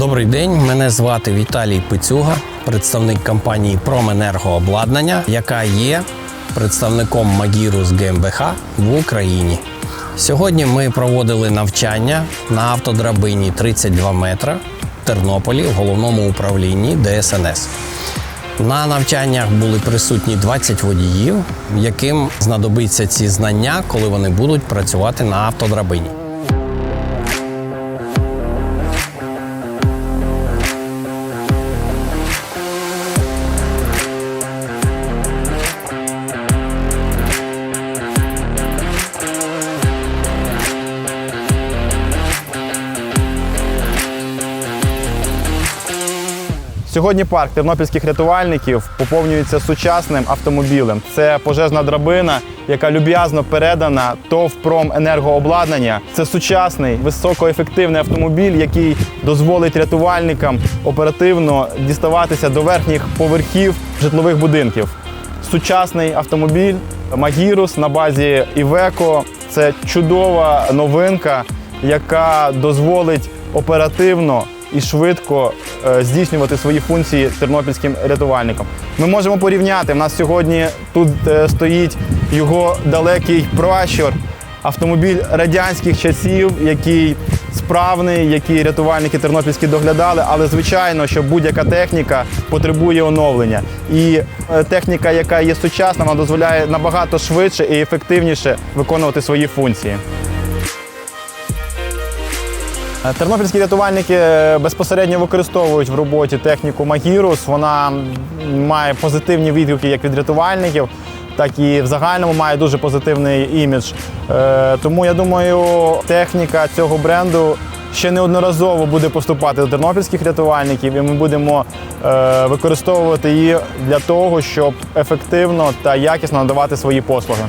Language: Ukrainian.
Добрий день, мене звати Віталій Пицюга, представник компанії Променергообладнання, яка є представником Магірус ГМБХ в Україні. Сьогодні ми проводили навчання на автодрабині 32 метра в Тернополі в головному управлінні ДСНС. На навчаннях були присутні 20 водіїв, яким знадобиться ці знання, коли вони будуть працювати на автодрабині. Сьогодні парк тернопільських рятувальників поповнюється сучасним автомобілем. Це пожежна драбина, яка люб'язно передана ТОВ «Променергообладнання». Це сучасний високоефективний автомобіль, який дозволить рятувальникам оперативно діставатися до верхніх поверхів житлових будинків. Сучасний автомобіль Магірус на базі Івеко це чудова новинка, яка дозволить оперативно і швидко е, здійснювати свої функції тернопільським рятувальникам. Ми можемо порівняти. У нас сьогодні тут е, стоїть його далекий пращур, автомобіль радянських часів, який справний, який рятувальники тернопільські доглядали. Але звичайно, що будь-яка техніка потребує оновлення. І е, техніка, яка є сучасна, вона дозволяє набагато швидше і ефективніше виконувати свої функції. Е, Тернопільські рятувальники е, безпосередньо використовують в роботі техніку Магірус. Вона має позитивні відгуки як від рятувальників, так і в загальному має дуже позитивний імідж. Е, Тому я думаю, техніка цього бренду ще неодноразово буде поступати до тернопільських рятувальників, і ми будемо використовувати її для того, щоб ефективно та якісно надавати свої послуги.